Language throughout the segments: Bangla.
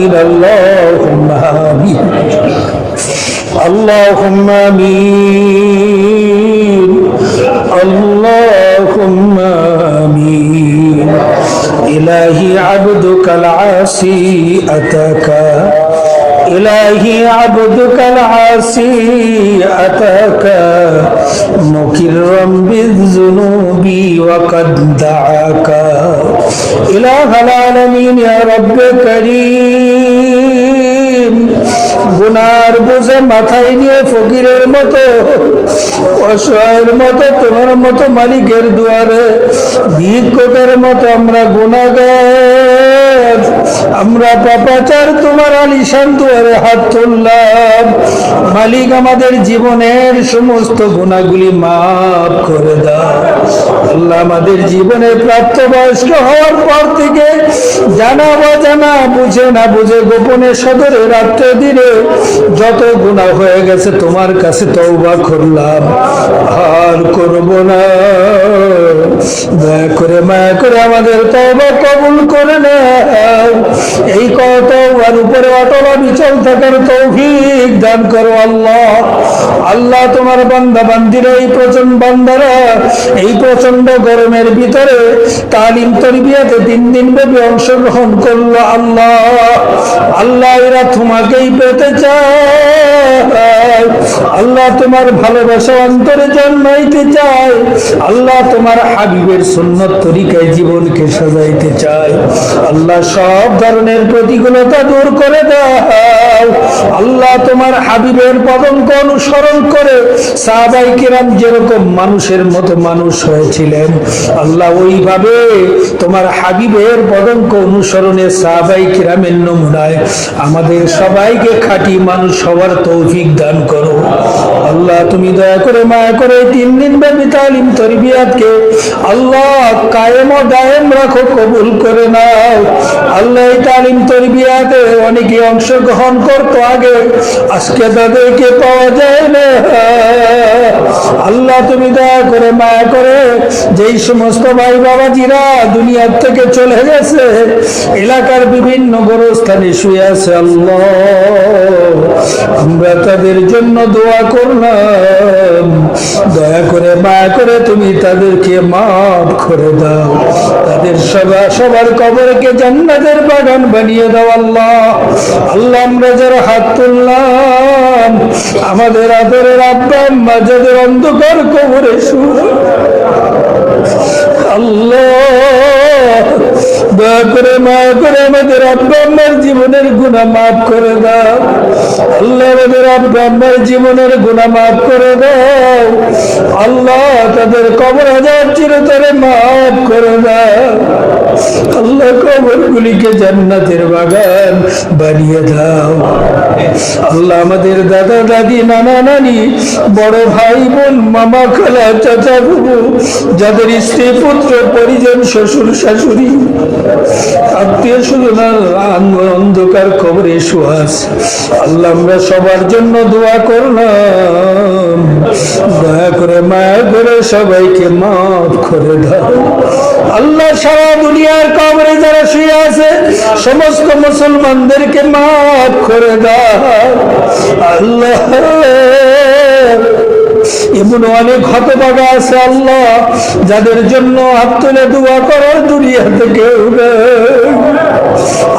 اللهم آمين. اللهم آمين. اللهم آمين. إلهي عبدك العاصي أتاك. إلهي عبدك العاصي أتاك. مكرا بالذنوب وقد دعاك. إله العالمين يا رب كريم গুনার বোঝে মাথায় নিয়ে ফকিরের মতো অসহায়ের মতো তোমার মতো মালিকের দুয়ারে ভিক্ষকের মতো আমরা গুণাগার আমরা পাপাচার, তোমার আলিশান দুয়ারে হাত তুললাম। মালিক আমাদের জীবনের সমস্ত গুণাগুলি মাফ করে দাও। আল্লাহ আমাদের জীবনে প্রাপ্তবয়স্ক হওয়ার পর থেকে জানা বা জানা, বুঝে না বুঝে গোপনে সদরে রাত্রে দিনে যত গুণা হয়ে গেছে তোমার কাছে তওবা করলাম। আর করব না। দয়া করে, মায়া করে আমাদের তওবা কবুল করে নাও। এই কত আর উপরে অটল বিচল থাকার তৌফিক দান করো আল্লাহ। আল্লাহ তোমার বান্দা বান্দিরা এই প্রচণ্ড বান্দারা, এই প্রচণ্ড গরমের ভিতরে তালিম তরবিয়াতে তিন দিন ব্যাপী অংশগ্রহণ করল আল্লাহ। আল্লাহ এরা তোমাকেই পেতে চায়। আল্লাহ তোমার ভালোবাসা অন্তরে জন্মাইতে চায়। আল্লাহ তোমার হাবিবের সুন্নত তরিকায় জীবনকে সাজাইতে চায়। আল্লাহ সব ধরনের প্রতিকূলতা দূর করে দাও। আল্লাহ তোমার হাবিবের পদঙ্ক অনুসরণ করে সাহাবাই কিরাম যেরকম মানুষের মতো মানুষ হয়েছিলেন, আল্লাহ ওইভাবে তোমার হাবিবের পদঙ্ক অনুসরণে সাহাবাই কিরামের নমুনায় আমাদের সবাইকে খাঁটি মানুষ হওয়ার তৌফিক দান করো। আল্লাহ তুমি দয়া করে মায়া করে তিন দিন ব্যাপী তালিম তরবিয়াতকে আল্লাহ কায়েম ও দায়েম রাখো, কবুল করে নাও। আল্লাহ এই তালিম তরবিয়াতে অনেকে অংশগ্রহণ করতো আগে, আজকে তাদেরকে পাওয়া যায় না। আল্লাহ তুমি দয়া করে মায়া করে যেই সমস্ত ভাই বাবাজিরা দুনিয়ার থেকে চলে গেছে, এলাকার বিভিন্ন গোরস্থানে শুয়ে আছে আল্লাহ। আমরা তাদের জন্য দোয়া করলাম। দয়া করে মায়া করে তুমি তাদেরকে মাফ করে দাও। তাদের সবার সবার কবরকে জান্নাতের বাগান বানিয়ে দাও আল্লাহ। আল্লাহ, আমরা যারা হাত তুললাম, আমাদের আদরের আব্বা, আম্মা, যাদের অন্ধকার কবরে শুয়ে আল্লাহ দয়া করে, মায়া করে আমাদের আব্বা আম্মার জীবনের গুণা মাফ করে দাও। আল্লাহ আমাদের আব্বা আম্মার জীবনের গুণা মাফ করে দাও। আল্লাহ তাদের কবর হাজার চিরতরে মাফ করে দাও। আল্লাহ কবর গুলিকে জান্নাতের বাগান বানিয়ে দাও। আল্লাহ আমাদের দাদা, দাদি, নানা, নানি, বড় ভাই, বোন, মামা, খালা, চাচা বুবু যাদের স্ত্রী, পুত্র, পরিজন, শ্বশুর, শাশুড়ি, আত্মীয় স্বজনার অন্ধকার কবরে সুহাস আল্লাহ আমরা সবার জন্য দোয়া করলাম। দয়া করে মায়া করে সবাইকে মাফ করে দাও। আল্লাহ সারা দুনিয়ার কবরে যারা শুয়ে আছে, সমস্ত মুসলমানদেরকে মাফ করে দাও আল্লাহ এমন অনেক হতভাগা আছে আল্লাহ, যাদের জন্য হাত তুলে দোয়া করার দুনিয়াতে কেউ।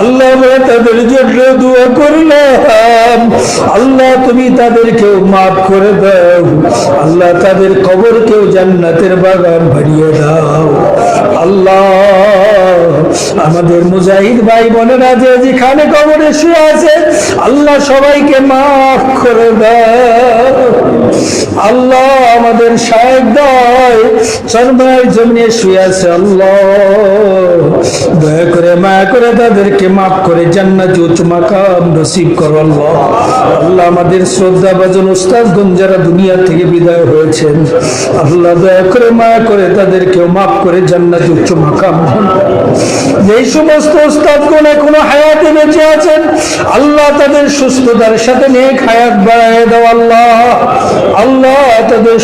আল্লাহ তাদের জন্য দোয়া করলাম। আল্লাহ তুমি তাদেরকেও মাফ করে দাও। আল্লাহ তাদের কবর কেউ জান্নাতের বাগান ভরিয়ে দাও। আল্লাহ, আমাদের মুজাহিদ ভাই বোনেরা যে যেখানে আছে, আল্লাহ সবাইকে মাফ করে দাও। আল্লাহ আমাদের শায়েক দায় জমিয়ে শুয়ে আছে, আল্লাহ। দয়া করে মায়া করে তাদেরকে মাফ করে, জান্নাতি উচ্চ মাকাম নসিব করো আল্লাহ। আল্লাহ আমাদের শ্রদ্ধা বাজন উস্তাদগণ যারা দুনিয়া থেকে বিদায় হয়েছেন, আল্লাহ দয়া করে মায়া করে তাদেরকেও মাফ করে, জান্নাতি উচ্চ মাকাম যেই সমস্ত উস্তাদগণ এখনও হায়াতে বেঁচে আছেন, আল্লাহ তাদের সুস্থতার সাথে নেক হায়াত বাড়ায় দাও আল্লাহ।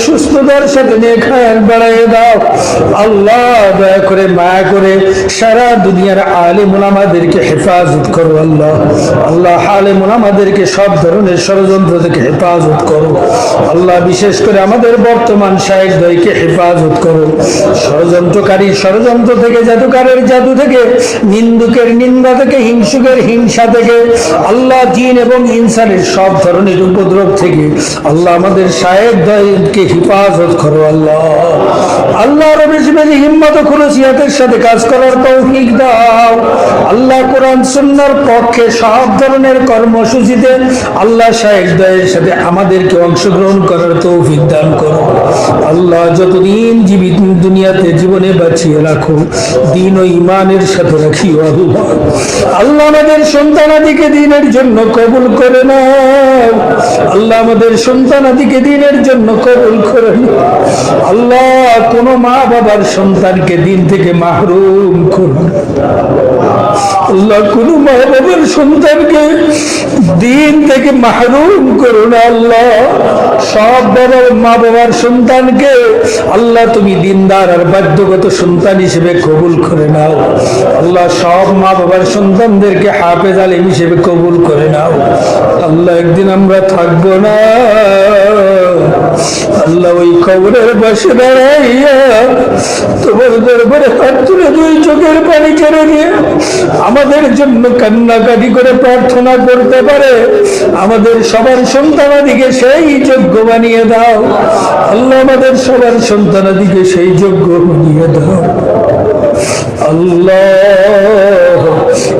সুস্থতার সাথে নেক হায়াত বাড়ায় দাও। আল্লাহ দয়া করে মায়া করে সারা দুনিয়ার আলিম ওলামাদেরকে হেফাজত করো, আল্লাহ। আল্লাহ আলিম ওলামাদেরকে সব ধরনের ষড়যন্ত্র থেকে হেফাজত করো। আল্লাহ বিশেষ করে আমাদের বর্তমান শাহেক দয়কে হেফাজত করো। ষড়যন্ত্রকারী ষড়যন্ত্র থেকে জাদুকারের জাদু থেকে, নিন্দুকের নিন্দা থেকে, হিংসুকের হিংসা থেকে, আল্লাহ জিন এবং ইনসানের সব ধরনের উপদ্রব থেকে, আল্লাহ আমাদের শাহেক দয়কে হেফাজত করো আল্লাহ। আল্লাহ রবি বেশি হিম্মত খুলসিয়াতের সাথে কাজ করার তৌফিক দাও। আল্লাহ কোরআন সুন্নার পক্ষে সব ধরনের কর্মসূচিতে আল্লাহ শাহেক দয়ের সাথে আমাদেরকে অংশগ্রহণ করার তৌফিক দান করো। আল্লাহ যতদিন জীবিত দুনিয়াতে জীবনে বাঁচিয়ে রাখো, দিন ও ইমানের সাথে রাখি আল্লাহ আমাদের সন্তানাদিকে দিনের জন্য কবুল করে নাও। আল্লাহ আমাদের সন্তানাদিকে দিনের জন্য কবুল করে নাও আল্লাহ কোন মা বাবার সন্তানকে দিন থেকে মাহরুম করুন। আল্লাহ কোন মা বাবার সন্তানকে দিন থেকে মাহরুম করুন, আল্লাহ। সব বাবার মা বাবার সন্তানকে আল্লাহ তুমি দিনদার আর বাধ্যগত সন্তান হিসেবে কবুল করে নাও। আল্লাহ সব মা বাবার সন্তানদেরকে হাফেজ আলিম হিসেবে কবুল করে নাও। আল্লাহ একদিন আমরা থাকব না। আল্লাহ ওই কবরের বসে দাঁড়াইয়া তোমার দরবারে হাত তুলে দুই চোখের পানি ছেড়ে দিয়ে আমাদের জন্য কান্নাকাটি করে প্রার্থনা করতে পারে। আমাদের সবার সন্তানাদিকে সেই যোগ্য বানিয়ে দাও। আল্লাহ আমাদের সবার সন্তানাদিকে সেই যোগ্য বানিয়ে দাও। আল্লাহ,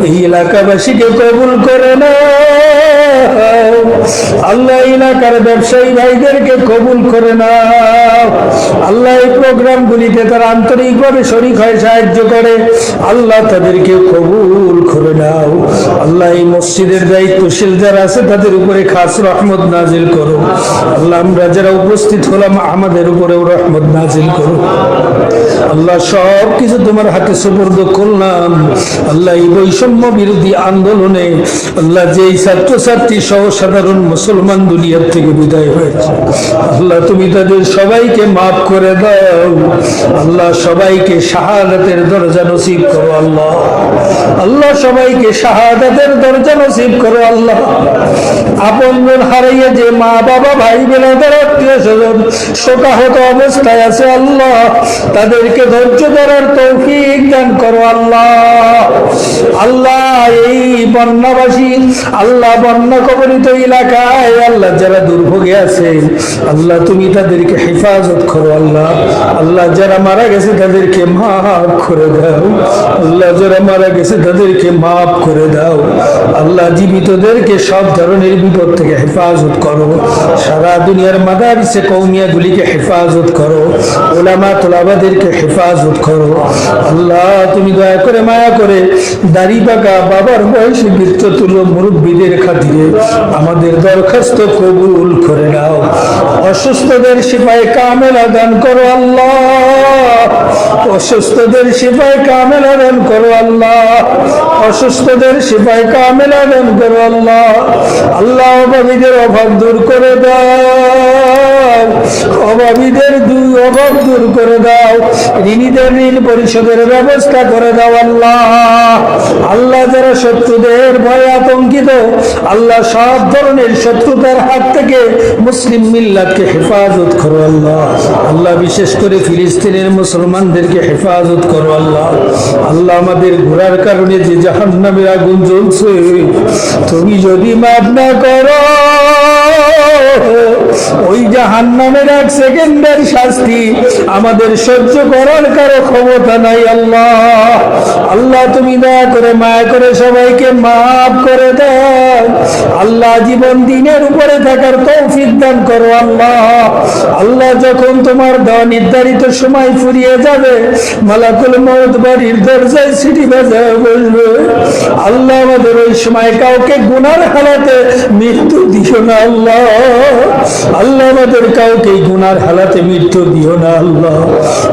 এই এলাকাবাসীকে কবুল করে না আল্লাহ এলাকার ব্যবসায়ী ভাইদেরকে কবুল করে না আল্লাহ এই প্রোগ্রাম গুলিতে তারা আন্তরিকভাবে শরিক হয় সাহায্য করে। আল্লাহ তাদেরকে কবুল করে নাও। আল্লাহ এই মসজিদের দায়িত্বশীল যারা আছে, তাদের উপরে খাস রহমত নাজিল করো। আল্লাহ আমরা যারা উপস্থিত হলাম, আমাদের উপরেও রহমত নাজিল করো। আল্লাহ সব কিছু তোমার হাতে সুপর্দ করলাম। আল্লাহ এই বৈষম্য বিরোধী আন্দোলনে, আল্লাহ যেই ছাত্রছাত্রী সহ সাধারণ মুসলমান দুনিয়ার থেকে বিদায় হয়েছে। আল্লাহ, তুমি তাদের সবাইকে মাফ করে দাও। আল্লাহ, সবাইকে শাহাদাতের দরজা নসিব করো, আল্লাহ। আল্লাহ, সবাইকে শাহাদাতের দরজা নসিব করো, আল্লাহ। আপন হারাইয়া যে মা, বাবা, ভাই, বোনেদের আত্মীয় স্বজন শোকাহত অবস্থায় আছে, আল্লাহ, তাদেরকে ধৈর্য ধরার তৌফিক দান করো, আল্লাহ। আল্লাহ, এই বন্যাবাসী, আল্লাহ, বন্যা কবলিত এলাকায় আল্লাহ যারা দুর্ভোগে আছে আল্লাহ, তুমি তাদেরকে হেফাজত করো, আল্লাহ। আল্লাহ, যারা মারা গেছে তাদেরকে মাফ করে দাও। আল্লাহ, যারা মারা গেছে তাদেরকে মাফ করে দাও। আল্লাহ, জীবিতদেরকে সব ধরনের বিপদ থেকে হেফাজত করো। সারা দুনিয়ার মাদারিসে কৌমিয়া গুলিকে হেফাজত করো। ওলামা তোলাবাদেরকে হেফাজত করো। আল্লাহ, তুমি দয়া করে মায়া করে দাড়ি পাকা বাবার বয়সে বৃত্ত তুলো মুরব্বীদের খাতিরে আমাদের দরখাস্ত কবুল করে নাও। অসুস্থদের সিপাই কামেলা দান করো আল্লাহ। অসুস্থদের সিপাই কামেলা দান করো আল্লাহ। অসুস্থদের সিপাই কামেলা দান করো আল্লাহ। আল্লাহ অভাবীদের অভাব দূর করে দাও। অভাবীদের দুই অভাব দূর করে দাও। ঋণীদের ঋণ পরিশোধের ব্যবস্থা করে দাও আল্লাহ। আল্লাহ যারা শত্রুদের ভয়ে আতঙ্কিত, আল্লাহ সব ধরনের শত্রুতার হাত থেকে মুসলিম মিল্লাতকে হেফাজত করো আল্লাহ। আল্লাহ বিশেষ করে ফিলিস্তিনের মুসলমানদেরকে হেফাজত করো আল্লাহ। আল্লাহ আমাদের ঘোরার কারণে যে জাহান্নামের আগুন জ্বলছে, তুমি যদি মাফ না করো ওই জাহান্নামের এক সেকেন্ডের শাস্তি আমাদের সহ্য করার কারও ক্ষমতা নাই, আল্লাহ। আল্লাহ, তুমি দয়া করে মায়া করে সবাইকে মাফ করে দাও আল্লাহ, জীবন দিনের উপরে থাকার তৌফিক দান করো, আল্লাহ। আল্লাহ, যখন তোমার দেওয়া নির্ধারিত সময় ফুরিয়ে যাবে, মালাকুল মত বাড়ির দরজায় সিটি বাজায় বসবে। আল্লাহ, আমাদের ওই সময় কাউকে গুনার হালাতে মৃত্যু দিও না, আল্লাহ। আল্লাহ আমাদের কাউকে গুনার হালাতে মৃত্যু দিও না, আল্লাহ।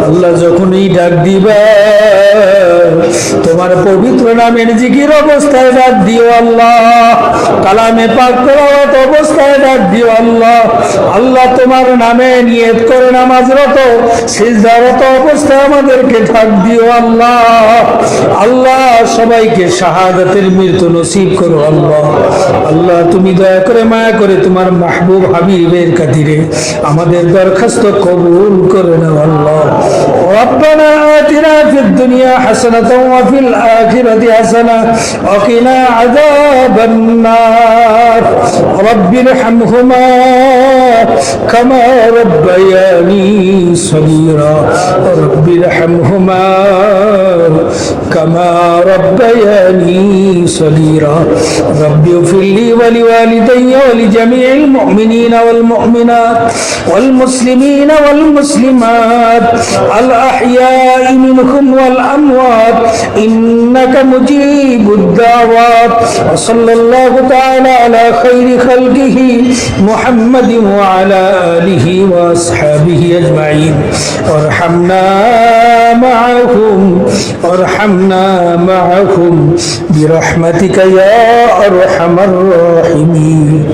আল্লাহ যখনই ডাক দিবা, তোমার পবিত্র নামের জিকির অবস্থায় ডাক দিও, আল্লাহ। কালামে পাক তেলাওয়াত অবস্থায় ডাক দিও, আল্লাহ। আল্লাহ তোমার নামে নিয়ত করে নামাজরত, সিজদারত অবস্থায় আমাদেরকে ডাক দিও, আল্লাহ। আল্লাহ সবাইকে শাহাদাতের মৃত্যু নসিব করো, আল্লাহ। তুমি দয়া করে মায়া করে তোমার মাহবুব হাবিবের খাতিরে আমাদের দরখাস্ত কবুল করে নাও আল্লাহ ربنا آتنا في الدنيا حسنة وفي الآخرة حسنة وقنا عذاب النار رب ارحمهما كما ربياني صغيرا رب ارحمهما كما ربياني صغيرا. رب اغفر لي ولوالدي ولجميع المؤمنين والمؤمنات والمسلمين والمسلمات الأحياء منهم والأموات. إنك مجيب الدعوات. وصلى الله تعالى على خير خلقه محمد وعلى آله وأصحابه أجمعين. وارحمنا معهم وارحمنا معهم. برحمتك يا أرحم الراحمين.